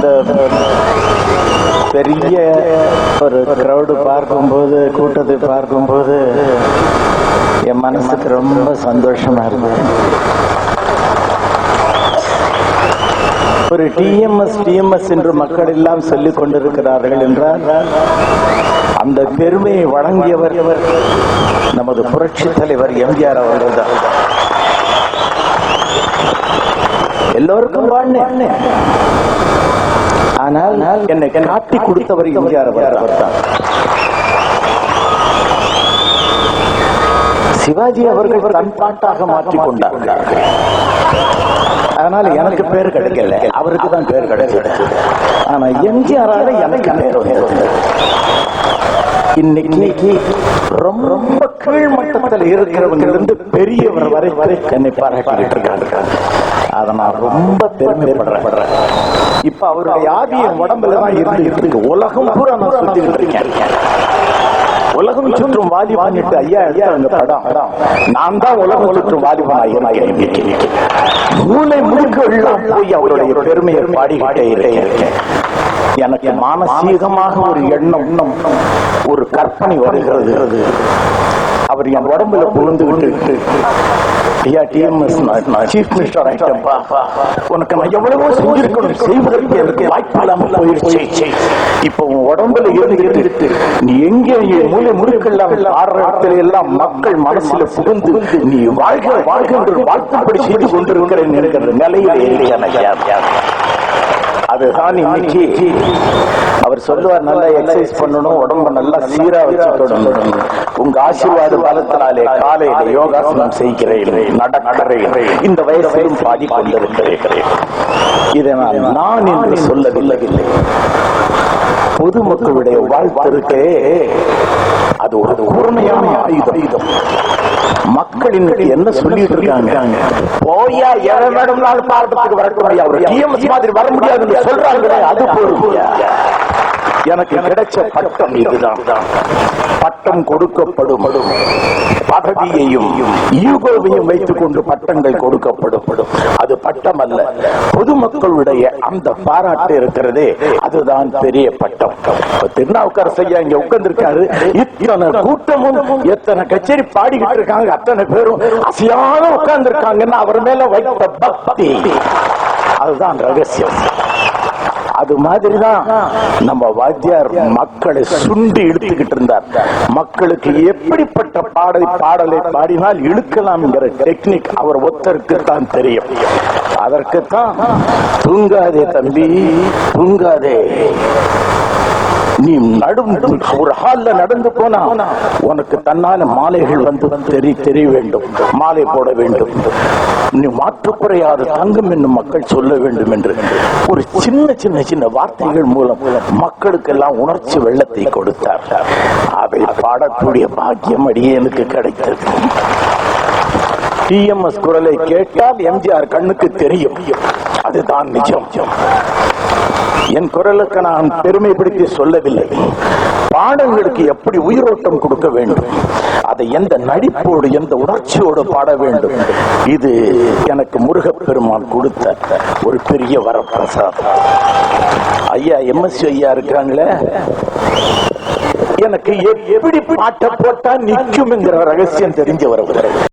அந்த பெரிய ஒரு கிரௌடு பார்க்கும்போது கூட்டத்தை பார்க்கும்போது என் மனசுக்கு ரொம்ப சந்தோஷமா இருந்தது ஒரு டிஎம்எஸ் டிஎம்எஸ் என்று மக்கள் எல்லாம் சொல்லிக் கொண்டிருக்கிறார்கள் என்றால் அந்த பெருமையை வழங்கியவர் நமது புரட்சி தலைவர் எம்ஜிஆர் அவர்கள் தான். எல்லோருக்கும் வாழ்ந்தேன் ஆனால் என்னை காட்டி கொடுத்தவர் எம்ஜிஆர் அவர் சிவாஜி அவர்கள் தன் பாட்டாக மாற்றிக் அதனால எனக்கு பேர் கிடைக்கல. அவருக்கு தான் பேர் கிடைச்சது ஆனா எம்ஜிஆரால எனக்கு பேர் இன்னைக்கு ரொம்ப ரொம்ப கீழ்மட்டத்தில் இருக்கிறவங்க இருந்து பெரியவர் வரை வரை என்னை பாராட்டிட்டு இருக்காங்க. அதை நான் ரொம்ப பெருமைப்படுறேன். இப்ப அவருடைய ஆவிய உடம்புல தான் இருந்துகிட்டு இருக்கு உலகம் பூரா நான் சுத்திக்கிட்டு இருக்கேன். உலகம் சுற்றும் வாலிபான்ட்டு ஐயா எடுத்தாங்க படம். நான் தான் உலகம் சுற்றும் வாலிபான் ஐயா மூளை முழுக்க எல்லாம் போய் அவருடைய பெருமையை பாடிக்கிட்டே இருக்கேன். எனக்கு மானசீகமாக ஒரு எண்ணம் ஒரு கற்பனை வருகிறது. அவர் என் உடம்புல புகுந்துகிட்டு ஐயா டிஎம்எஸ் சீஃப் மினிஸ்டர் ஆயிட்டப்பா உனக்கு நான் எவ்வளவோ செஞ்சிருக்கணும். செய்வதற்கு எனக்கு வாய்ப்பு இல்லாமல் போயிடுச்சு இப்போ உன் உடம்புல இருந்துகிட்டு நீ எங்கே மூலை முழுக்கெல்லாம் ஆடுற இடத்துல எல்லாம் மக்கள் மனசுல புகுந்து நீ வாழ்க வாழ்க என்று வாழ்த்துப்படி செய்து கொண்டிருக்கிறேன் நினைக்கிற நிலையில இருக்கேன் ஐயா அதுதான் இன்னைக்கு அவர் சொல்லுவார் நல்லா எக்ஸசைஸ் பண்ணணும் உடம்ப நல்லா சீரா வச்சுக்கணும் உங்க ஆசீர்வாத பலத்தினாலே காலையில யோகாசனம் செய்கிறேன் நடக்கிறேன். இந்த வயசிலும் பாடி கொண்டிருக்கிறேன் இதை நான் நான் என்று சொல்லவில்லை. பொதுமக்களுடைய வாழ்த்திருக்கே அது ஒரு கூர்மையான ஆயுதம். மக்கள் இன்னைக்கு என்ன சொல்லிட்டு இருக்காங்க போயா எவ்வளவு நாள் பாரதத்துக்கு வரக்கூடிய ஒரு மாதிரி வர முடியாதுன்னு சொல்றாங்க அது போதும். எனக்கு கிடைச்ச பட்டம் இதுதான். பட்டம் கொடுக்கப்படும். பதவியையும் ஈகோவையும் வைத்துக் கொண்டு பட்டங்கள் கொடுக்கப்படும். அது பட்டம் அல்ல பொதுமக்களுடைய அந்த பாராட்டு இருக்கிறதே அதுதான் பெரிய பட்டம். இப்ப திருநாவுக்கரசு ஐயா இங்க உட்கார்ந்துருக்காரு. இத்தனை கூட்டமும் எத்தனை கச்சேரி பாடிக்கிட்டு இருக்காங்க அத்தனை பேரும் அசியான உட்கார்ந்து இருக்காங்கன்னு அவர் மேல வைத்த பக்தி. அதுதான் ரகசியம். அது மாதிரிதான் நம்ம வாத்தியார் மக்களை சுண்டி இழுத்துக்கிட்டு இருந்தார். மக்களுக்கு எப்படிப்பட்ட பாடலை பாடலை பாடினால் இழுக்கலாம்ங்கிற டெக்னிக் அவர் ஒத்தருக்கு தான் தெரியும். அதற்குத்தான் தூங்காதே தம்பி தூங்காதே. நீ நடும் ஒரு ஹால்ல நடந்து போனா உனக்கு தன்னால மாலைகள் வந்து தெரிய தெரிய வேண்டும் மாலை போட வேண்டும். நீ மாற்றுக்குறையாத தங்கம் என்று மக்கள் சொல்ல வேண்டும் என்று. ஒரு சின்ன சின்ன சின்ன வார்த்தைகள் மூலம் மக்களுக்கெல்லாம் உணர்ச்சி வெள்ளத்தை கொடுத்தார். அவை பாடக்கூடிய பாக்கியம் அடியே எனக்கு கிடைத்தது. டிஎம்எஸ் குரலை கேட்டால் எம்ஜிஆர் கண்ணுக்கு தெரியும். அதுதான் நிஜம். என் குரலுக்கு நான் பெருமைப்படுத்தி சொல்லவில்லை. பாடல்களுக்கு எப்படி உயிரோட்டம் கொடுக்க வேண்டும்? அதை எந்த நடிப்போடு எந்த உணர்ச்சியோடு பாட வேண்டும்? இது எனக்கு முருகப்பெருமான் கொடுத்த ஒரு பெரிய வரப்பிரசாதம். ஐயா எம்எஸ்சி ஐயா இருக்காங்களே? எனக்கு எப்படி பாட்டை போட்டா நிற்கும் என்கிற ரகசியம் வருகிறது